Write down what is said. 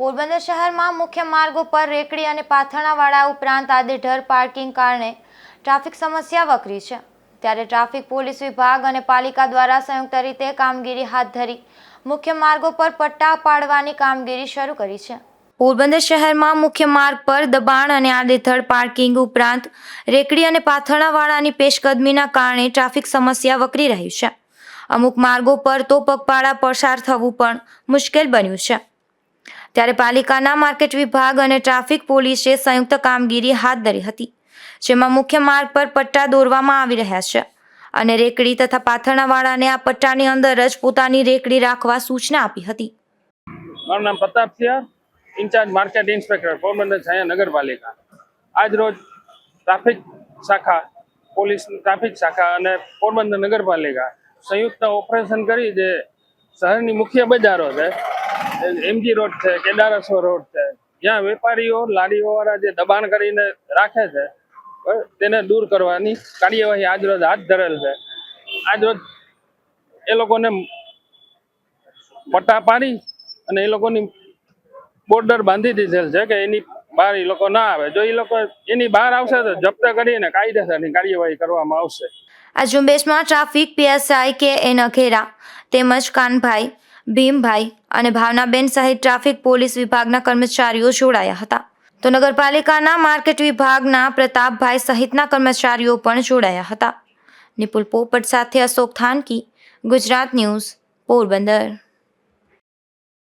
પોરબંદર શહેરમાં મુખ્ય માર્ગો પર રેકડી અને પાથરણાવાળા ઉપરાંત આડેધડ પાર્કિંગ કારણે ટ્રાફિક સમસ્યા વકરી છે. ત્યારે ટ્રાફિક પોલીસ વિભાગ અને પાલિકા દ્વારા સંયુક્ત રીતે કામગીરી હાથ ધરી મુખ્ય માર્ગો પર પટ્ટા પાડવાની કામગીરી શરૂ કરી છે. પોરબંદર શહેરમાં મુખ્ય માર્ગ પર દબાણ અને આડેધડ પાર્કિંગ ઉપરાંત રેકડી અને પાથરણાવાળાની પેશકદમીના કારણે ટ્રાફિક સમસ્યા વકરી રહી છે. અમુક માર્ગો પર તો પગપાળા પસાર થવું પણ મુશ્કેલ બન્યું છે. ત્યારે પાલિકાના માર્કેટ વિભાગ અને ટ્રાફિક પોલીસે સંયુક્ત કામગીરી હાથ ધરી હતી, જેમાં મુખ્ય માર્ગ પર પટ્ટા દોરવામાં આવી રહ્યા છે અને રેકડી તથા પાથરણાવાળાને આ પટ્ટાની અંદર જ પોતાની રેકડી રાખવા સૂચના આપી હતી. મારું નામ Pratap Singh in-charge market inspector, Porbandar Chhaya નગરપાલિકા. આજ રોજ ટ્રાફિક શાખા, પોલીસ ટ્રાફિક શાખા અને પોરબંદર નગરપાલિકા સંયુક્ત ઓપરેશન કરી જે શહેરની મુખ્ય બજારો છે એમજી રોડ છે કેદારેશ્વર રોડ છે. જ્યાં વેપારીઓ, લારીઓવાળા જે દબાણ કરીને રાખે છે તેને દૂર કરવાની કાર્યવાહી આજરોજ હાથ ધરેલ છે. આજરોજ એ લોકોને પટ્ટા પાડી અને એ લોકોની બોર્ડર બાંધી દીધેલ છે કે એની બહાર એ લોકો ના આવે. જો એ લોકો એની બહાર આવશે તો જપ્ત કરીને કાયદેસરની કાર્યવાહી કરવામાં આવશે. આ ઝુંબેશમાં traffic PSI K N Akhera તેમજ કાનભાઈ ભીમભાઈ અને ભાવનાબેન સહિત ટ્રાફિક પોલીસ વિભાગના કર્મચારીઓ જોડાયા હતા. તો નગરપાલિકાના માર્કેટ વિભાગના પ્રતાપભાઈ સહિતના કર્મચારીઓ પણ જોડાયા હતા. નિપુલ પોપટ સાથે અશોક થાનકી, ગુજરાત ન્યૂઝ, પોરબંદર.